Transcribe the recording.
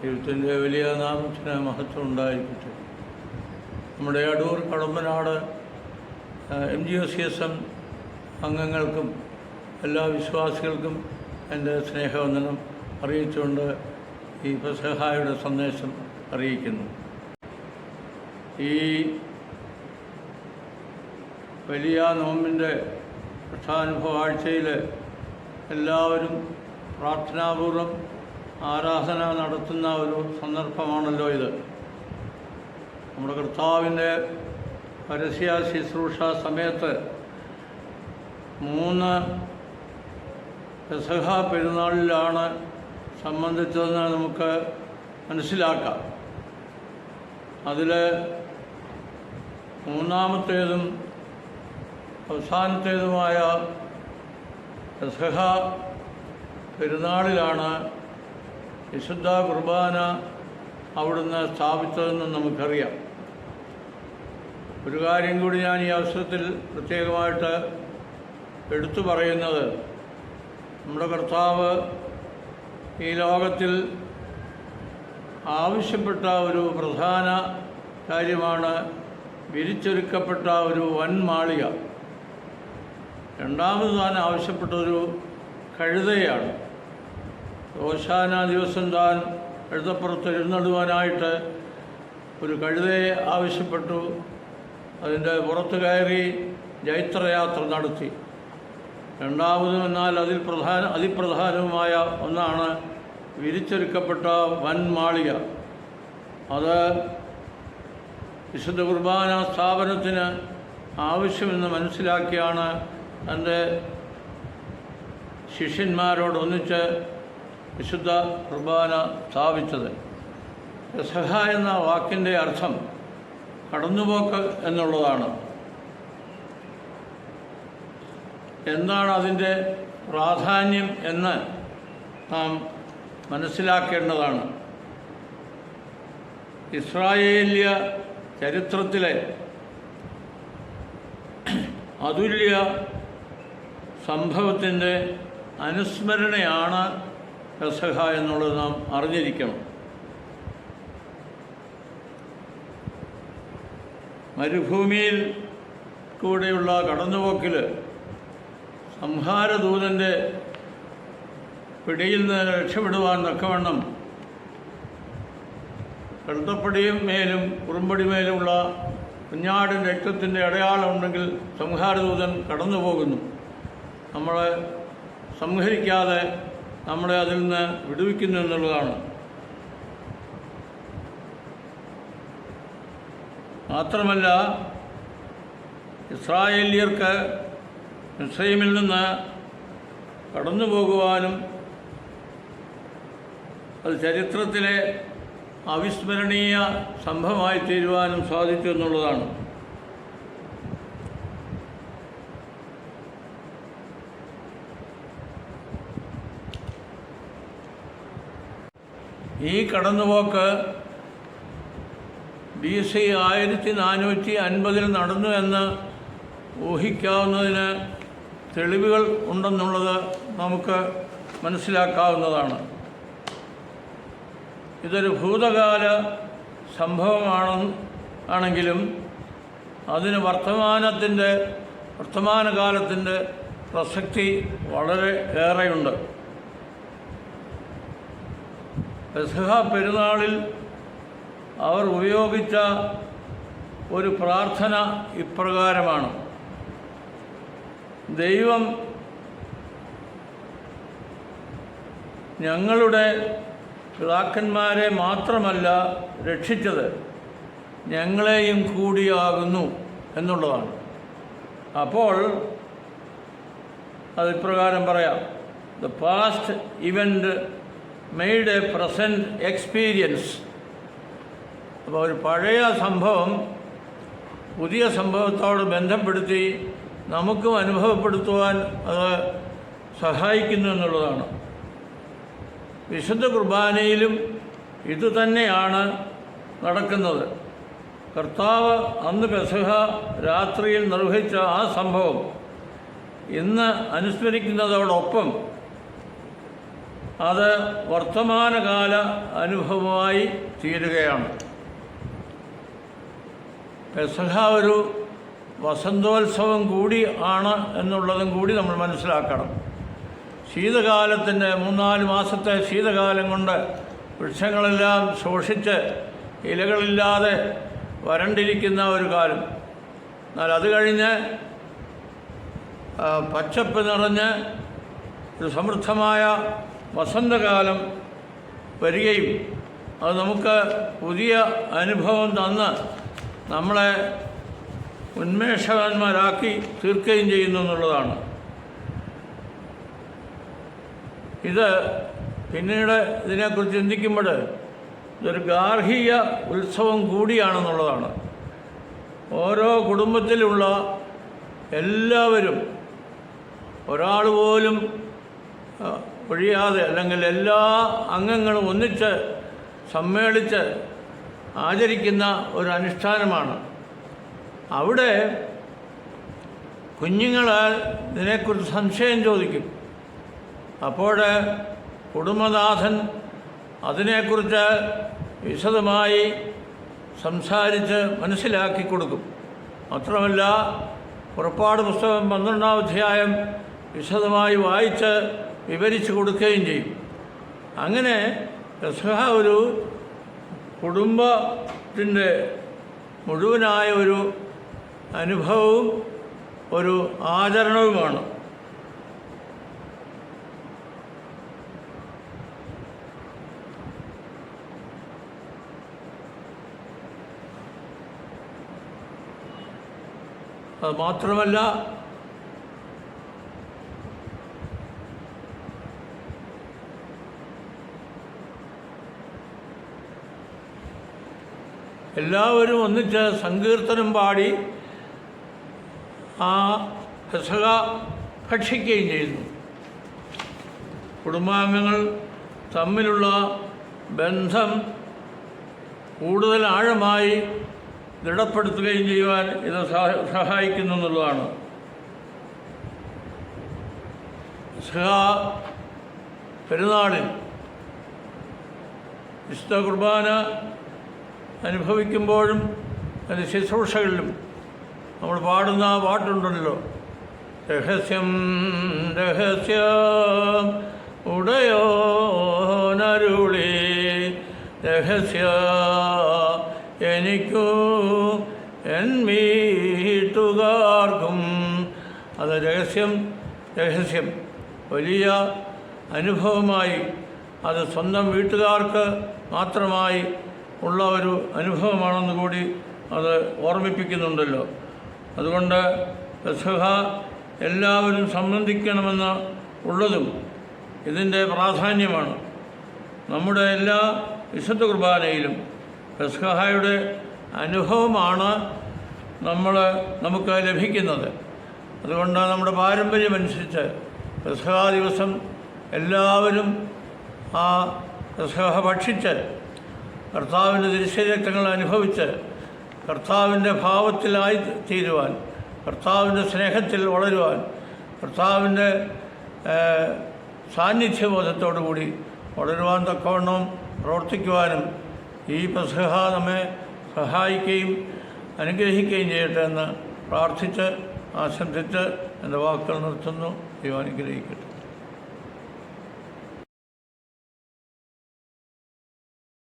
ദൈവത്തിന്റെ വലിയ നാമത്തിന് മഹത്വം ഉണ്ടായിരിക്കട്ടെ. നമ്മുടെ Adoor Kadampanad M G O C S M അംഗങ്ങൾക്കും എല്ലാ വിശ്വാസികൾക്കും എന്റെ സ്നേഹവന്ദനം അറിയിച്ചുകൊണ്ട് ഈ പെസഹായുടെ സന്ദേശം അറിയിക്കുന്നു. ഈ വലിയ നോമ്പിന്റെ കഷ്ടാനുഭവ ആഴ്ചയിൽ എല്ലാവരും പ്രാർത്ഥനാപൂർവം ആരാധന നടത്തുന്ന ഒരു സന്ദർഭമാണല്ലോ ഇത്. നമ്മുടെ കർത്താവിന്റെ പരസ്യ ശുശ്രൂഷ സമയത്ത് മൂന്ന് പെസഹ പെരുന്നാളിലാണ് സംബന്ധിച്ചതെന്ന് നമുക്ക് മനസ്സിലാക്കാം. അതിൽ മൂന്നാമത്തേതും അവസാനത്തേതുമായ പെസഹ പെരുന്നാളിലാണ് വിശുദ്ധ കുർബാന അവിടുന്ന് സ്ഥാപിച്ചതെന്ന് നമുക്കറിയാം. ഒരു കാര്യം കൂടി ഞാൻ ഈ അവസരത്തിൽ പ്രത്യേകമായിട്ട് എടുത്തു പറയുന്നത്. നമ്മുടെ കർത്താവ് ഈ ലോകത്തിൽ ആവശ്യപ്പെട്ട ഒരു പ്രധാന കാര്യമാണ് വിരിച്ചൊരുക്കപ്പെട്ട ഒരു വൻ മാളിക രണ്ടാമത് താൻ ആവശ്യപ്പെട്ടൊരു കഴുതയാണ്. ഓശാന ദിവസം താൻ എഴുതപ്പുറത്ത് എഴുന്നടുവാനായിട്ട് ഒരു കഴുതയെ ആവശ്യപ്പെട്ടു. അതിന്റെ പുറത്ത് കയറി ജൈത്രയാത്ര നടത്തി. രണ്ടാമതും എന്നാൽ അതിൽ പ്രധാന അതിപ്രധാനവുമായ ഒന്നാണ് വിരിച്ചൊരുക്കപ്പെട്ട വൻ മാളിക. അത് വിശുദ്ധ കുർബാന സ്ഥാപനത്തിന് ആവശ്യമെന്ന് മനസ്സിലാക്കിയാണ് തന്റെ ശിഷ്യന്മാരോടൊന്നിച്ച് വിശുദ്ധ കുർബാന സ്ഥാപിച്ചത്. രസഹ എന്ന വാക്കിന്റെ അർത്ഥം കടന്നുപോക്ക് എന്നുള്ളതാണ്. എന്താണ് അതിന്റെ പ്രാധാന്യം എന്ന് നാം മനസ്സിലാക്കേണ്ടതാണ്. ഇസ്രായേലിയ ചരിത്രത്തിലെ അതുല്യ സംഭവത്തിന്റെ അനുസ്മരണയാണ് പെസഹ എന്നുള്ളത് നാം അറിഞ്ഞിരിക്കണം. മരുഭൂമിയിൽ കൂടെയുള്ള കടന്നുപോക്കിൽ സംഹാരദൂതന്റെ പിടിയിൽ നിന്ന് രക്ഷപ്പെടുവാൻ തക്കവണ്ണം വെള്ളപ്പടിയും മേലും കുറുമ്പടി മേലുമുള്ള കുഞ്ഞാടൻ രക്തത്തിന്റെ അടയാളം ഉണ്ടെങ്കിൽ സംഹാരദൂതൻ കടന്നു പോകുന്നു നമ്മളെ സംഹരിക്കാതെ നമ്മളെ അതിൽ നിന്ന് വിടുവിക്കുന്നു എന്നുള്ളതാണ്. മാത്രമല്ല ഇസ്രായേലിയർക്ക് മിസ്രൈമിൽ നിന്ന് കടന്നു പോകുവാനും അത് ചരിത്രത്തിലെ അവിസ്മരണീയ സംഭവമായി തീരുവാനും സാധിച്ചു എന്നുള്ളതാണ്. ഈ കടന്നുപോക്ക് ബി സി ആയിരത്തി നാനൂറ്റി അൻപതിൽ നടന്നു എന്ന് ഊഹിക്കാവുന്നതിന് തെളിവുകൾ ഉണ്ടെന്നുള്ളത് നമുക്ക് മനസ്സിലാക്കാവുന്നതാണ്. ഇതൊരു ഭൂതകാല സംഭവമാണ് ആണെങ്കിലും അതിന് വർത്തമാനത്തിന്റെ വർത്തമാനകാലത്തിന്റെ പ്രസക്തി വളരെ ഏറെയുണ്ട്. പെസഹ പെരുന്നാളിൽ അവർ ഉപയോഗിച്ച ഒരു പ്രാർത്ഥന ഇപ്രകാരമാണ്. ദൈവം ഞങ്ങളുടെ പിതാക്കന്മാരെ മാത്രമല്ല രക്ഷിച്ചത് ഞങ്ങളെയും കൂടിയാകുന്നു എന്നുള്ളതാണ്. അപ്പോൾ അത് ഇപ്രകാരം പറയാം. The past event made a present experience. അപ്പോൾ ഒരു പഴയ സംഭവം പുതിയ സംഭവത്തോട് ബന്ധപ്പെടുത്തി നമുക്കും അനുഭവപ്പെടുത്തുവാൻ അത് സഹായിക്കുന്നു എന്നുള്ളതാണ്. വിശുദ്ധ കുർബാനയിലും ഇതുതന്നെയാണ് നടക്കുന്നത്. കർത്താവ് അന്ന് പെസഹ രാത്രിയിൽ നിർവഹിച്ച ആ സംഭവം ഇന്ന് അനുസ്മരിക്കുന്നതോടൊപ്പം അത് വർത്തമാനകാല അനുഭവമായി തീരുകയാണ്. പെസഹ ഒരു വസന്തോത്സവം കൂടി ആണ് എന്നുള്ളതും കൂടി നമ്മൾ മനസ്സിലാക്കണം. ശീതകാലത്തിന്റെ മൂന്നാൽ മാസത്തെ ശീതകാലം കൊണ്ട് വൃക്ഷങ്ങളെല്ലാം ശോഷിച്ച് ഇലകളില്ലാതെ വരണ്ടിരിക്കുന്ന ഒരു കാലം. എന്നാൽ അത് കഴിഞ്ഞ് പച്ചപ്പ് നിറഞ്ഞ് ഒരു സമൃദ്ധമായ വസന്തകാലം വരികയും അത് നമുക്ക് പുതിയ അനുഭവം തന്ന് നമ്മളെ ഉന്മേഷവാന്മാരാക്കി തീർക്കുകയും ചെയ്യുന്നു എന്നുള്ളതാണ്. ഇത് പിന്നീട് ഇതിനെക്കുറിച്ച് ചിന്തിക്കുമ്പോൾ ഇതൊരു ഗാർഹിക ഉത്സവം കൂടിയാണെന്നുള്ളതാണ്. ഓരോ കുടുംബത്തിലുള്ള എല്ലാവരും ഒരാൾ പോലും ഒഴിയാതെ അല്ലെങ്കിൽ എല്ലാ അംഗങ്ങളും ഒന്നിച്ച് സമ്മേളിച്ച് ആചരിക്കുന്ന ഒരു അനുഷ്ഠാനമാണ്. അവിടെ കുഞ്ഞുങ്ങളാൽ ഇതിനെക്കുറിച്ച് സംശയം ചോദിക്കും. അപ്പോൾ കുടുംബനാഥൻ അതിനെക്കുറിച്ച് വിശദമായി സംസാരിച്ച് മനസ്സിലാക്കി കൊടുക്കും. മാത്രമല്ല പുറപ്പാട് പുസ്തകം പന്ത്രണ്ടാം അധ്യായം വിശദമായി വായിച്ച് വിവരിച്ചു കൊടുക്കുകയും ചെയ്യും. അങ്ങനെ പെസഹ ഒരു കുടുംബത്തിന്റെ മുഴുവനായ ഒരു അനുഭവവും ഒരു ആചരണവുമാണ്. അത് മാത്രമല്ല എല്ലാവരും ഒന്നിച്ച് സങ്കീർത്തനം പാടി ആ പെസക ഭക്ഷിക്കുകയും ചെയ്യുന്നു. കുടുംബാംഗങ്ങൾ തമ്മിലുള്ള ബന്ധം കൂടുതൽ ആഴമായി ദൃഢപ്പെടുത്തുകയും ചെയ്യുവാൻ ഇത് സഹ- സഹായിക്കുന്നു എന്നുള്ളതാണ്. സഹാ പെരുന്നാളിൽ വിശുദ്ധ കുർബാന അനുഭവിക്കുമ്പോഴും അതിന്റെ ശുശ്രൂഷകളിലും നമ്മൾ പാടുന്ന ആ പാട്ടുണ്ടല്ലോ. രഹസ്യം രഹസ്യം ഉടയോനരുളി. രഹസ്യ എനിക്കു എൻ വീട്ടുകാർക്കും. അത് രഹസ്യം രഹസ്യം. വലിയ അനുഭവമായി അത് സ്വന്തം വീട്ടുകാർക്ക് മാത്രമായി ഉള്ള ഒരു അനുഭവമാണെന്ന് കൂടി അത് ഓർമ്മിപ്പിക്കുന്നുണ്ടല്ലോ. അതുകൊണ്ട് പെസഹ എല്ലാവരും സംബന്ധിക്കണമെന്ന് ഉള്ളതും ഇതിന്റെ പ്രാധാന്യമാണ്. നമ്മുടെ എല്ലാ വിശുദ്ധ കുർബാനയിലും പെസഹായുടെ അനുഭവമാണ് നമ്മൾ നമുക്ക് ലഭിക്കുന്നത്. അതുകൊണ്ട് നമ്മുടെ പാരമ്പര്യമനുസരിച്ച് പെസഹാ ദിവസം എല്ലാവരും ആ പെസഹ ഭക്ഷിച്ച് കർത്താവിന്റെ ദൃശ്യരക്തങ്ങൾ അനുഭവിച്ച് കർത്താവിന്റെ ഭാവത്തിലായി തീരുവാൻ കർത്താവിന്റെ സ്നേഹത്തിൽ വളരുവാൻ കർത്താവിന്റെ സാന്നിധ്യബോധത്തോടു കൂടി വളരുവാൻ തക്കവണ്ണം പ്രവർത്തിക്കുവാനും ഈ പ്രസഹ നമ്മെ സഹായിക്കുകയും അനുഗ്രഹിക്കുകയും ചെയ്യട്ടെ എന്ന് പ്രാർത്ഥിച്ച് ആശംസിച്ച് എന്റെ വാക്കുകൾ നിർത്തുന്നു. ദൈവം അനുഗ്രഹിക്കട്ടെ.